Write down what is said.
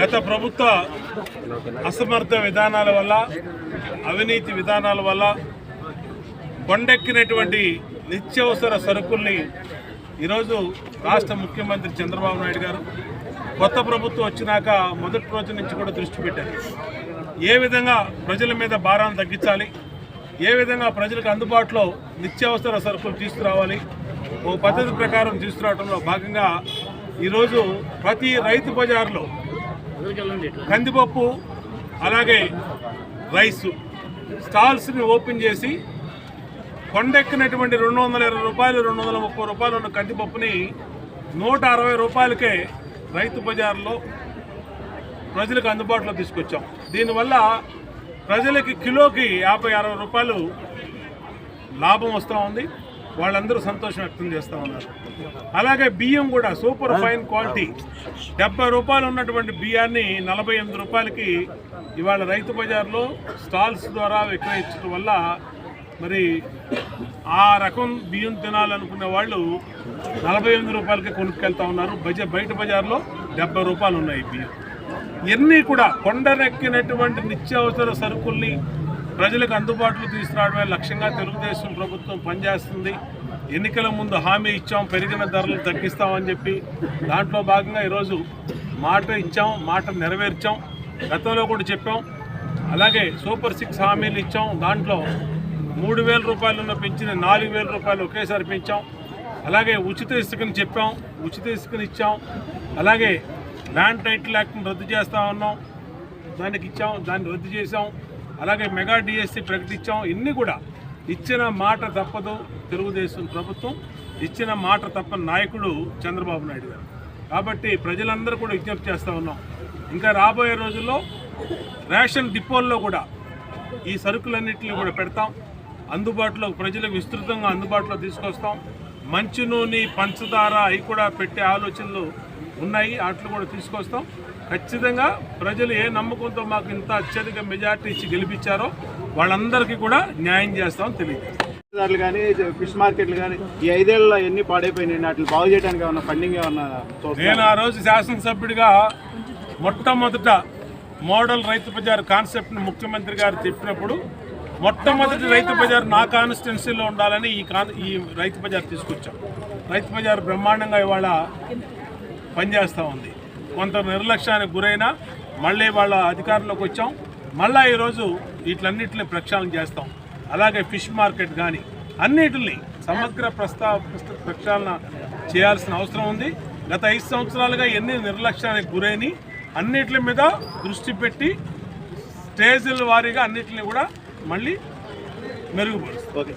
గత ప్రభుత్వ అసమర్థ విధానాల వల్ల అవినీతి విధానాల వల్ల కొండెక్కినటువంటి నిత్యవసర సరుకుల్ని ఈరోజు రాష్ట్ర ముఖ్యమంత్రి చంద్రబాబు నాయుడు గారు కొత్త ప్రభుత్వం వచ్చినాక మొదటి రోజు నుంచి కూడా దృష్టి పెట్టారు. ఏ విధంగా ప్రజల మీద భారాన్ని తగ్గించాలి? ఏ విధంగా ప్రజలకు అందుబాటులో నిత్యావసర సరుకులు తీసుకురావాలి? ఓ పద్ధతి ప్రకారం తీసుకురావడంలో భాగంగా ఈరోజు ప్రతి రైతు బజార్లో కందిపప్పు అలాగే రైసు. స్టాల్స్ని ఓపెన్ చేసి కొండెక్కినటువంటి రెండు వందల ఇరవై రూపాయలు రెండు వందల ముప్పై రూపాయలు ఉన్న కందిపప్పుని నూట అరవై రూపాయలకే రైతు బజార్లో ప్రజలకు అందుబాటులో తీసుకొచ్చాం. దీనివల్ల ప్రజలకి కిలోకి యాభై అరవై రూపాయలు లాభం వస్తూ ఉంది. వాళ్ళందరూ సంతోషం వ్యక్తం చేస్తూ ఉన్నారు. అలాగే బియ్యం కూడా సూపర్ ఫైన్ క్వాలిటీ. డెబ్బై రూపాయలు ఉన్నటువంటి బియ్యాన్ని నలభై ఎనిమిది రూపాయలకి ఇవాళ రైతు బజార్లో స్టాల్స్ ద్వారా విక్రయించడం వల్ల మరి ఆ రకం బియ్యం తినాలనుకునే వాళ్ళు నలభై ఎనిమిది రూపాయలకి కొనుక్కెళ్తా ఉన్నారు. బజ బయట బజార్లో డెబ్బై రూపాయలు ఉన్నాయి బియ్యం. ఇవన్నీ కూడా కొండనెక్కినటువంటి నిత్యావసర సరుకుల్ని ప్రజలకు అందుబాటులో తీసుకురావడమే లక్ష్యంగా తెలుగుదేశం ప్రభుత్వం పనిచేస్తుంది. ఎన్నికల ముందు హామీ ఇచ్చాం పెరిగిన ధరలు తగ్గిస్తామని చెప్పి దాంట్లో భాగంగా ఈరోజు మాట ఇచ్చాం మాట నెరవేర్చాం. గతంలో కూడా చెప్పాం. అలాగే సూపర్ సిక్స్ హామీలు ఇచ్చాం. దాంట్లో మూడు వేల రూపాయలు ఉన్న పెంచిన నాలుగు వేల రూపాయలు ఒకేసారి పెంచాం. అలాగే ఉచిత ఇసుకని చెప్పాం ఉచిత ఇసుకని ఇచ్చాం. అలాగే ల్యాండ్ టైటిల్ యాక్ట్ని రద్దు చేస్తా ఉన్నాం. దానికి ఇచ్చాం దాన్ని రద్దు చేసాం అలాగే మెగా డిఎస్సి ప్రకటించాం. ఇన్ని కూడా ఇచ్చిన మాట తప్పదు తెలుగుదేశం ప్రభుత్వం. ఇచ్చిన మాట తప్పని నాయకుడు చంద్రబాబు నాయుడు గారు. కాబట్టి ప్రజలందరూ కూడా విజ్ఞప్తి చేస్తూ ఉన్నాం. ఇంకా రాబోయే రోజుల్లో రేషన్ డిపోల్లో కూడా ఈ సరుకులన్నింటినీ కూడా పెడతాం. అందుబాటులో ప్రజలకు విస్తృతంగా అందుబాటులో తీసుకొస్తాం. మంచి నూనె పంచదార అవి కూడా పెట్టే ఆలోచనలు ఉన్నాయి. వాటిని కూడా తీసుకొస్తాం. ఖచ్చితంగా ప్రజలు ఏ నమ్మకంతో మాకు ఇంత అత్యధిక మెజార్టీ ఇచ్చి గెలిపించారో వాళ్ళందరికీ కూడా న్యాయం చేస్తామని తెలియజేస్తాం కానీ ఫిష్ మార్కెట్లు కానీ ఈ ఐదేళ్ళలో ఎన్ని పాడైపోయినాయి? వాటిని బాగు చేయడానికి ఏమన్నా ఫండింగ్ ఏమన్నా? నేను ఆ రోజు శాసనసభ్యుడిగా మొట్టమొదట మోడల్ రైతు బజార్ కాన్సెప్ట్ని ముఖ్యమంత్రి గారు చెప్పినప్పుడు మొట్టమొదటి రైతు బజార్ నా కాన్స్టిట్యున్సీలో ఉండాలని ఈ కాన్ ఈ రైతు బజార్ తీసుకొచ్చాం. రైతు బజార్ బ్రహ్మాండంగా ఇవాళ పనిచేస్తూ ఉంది. కొంత నిర్లక్ష్యానికి గురైనా మళ్ళీ వాళ్ళ అధికారంలోకి వచ్చాం. మళ్ళీ ఈరోజు వీటిలన్నింటిని ప్రక్షాళన చేస్తాం. అలాగే ఫిష్ మార్కెట్ కానీ అన్నిటిని సమగ్ర ప్రస్తావ ప్రక్షాళన చేయాల్సిన అవసరం ఉంది. గత ఐదు సంవత్సరాలుగా ఎన్ని నిర్లక్ష్యానికి గురైన అన్నిటి మీద దృష్టి పెట్టి స్టేజీల వారీగా అన్నిటిని కూడా మళ్ళీ మెరుగుపరుస్తుంది ఓకే.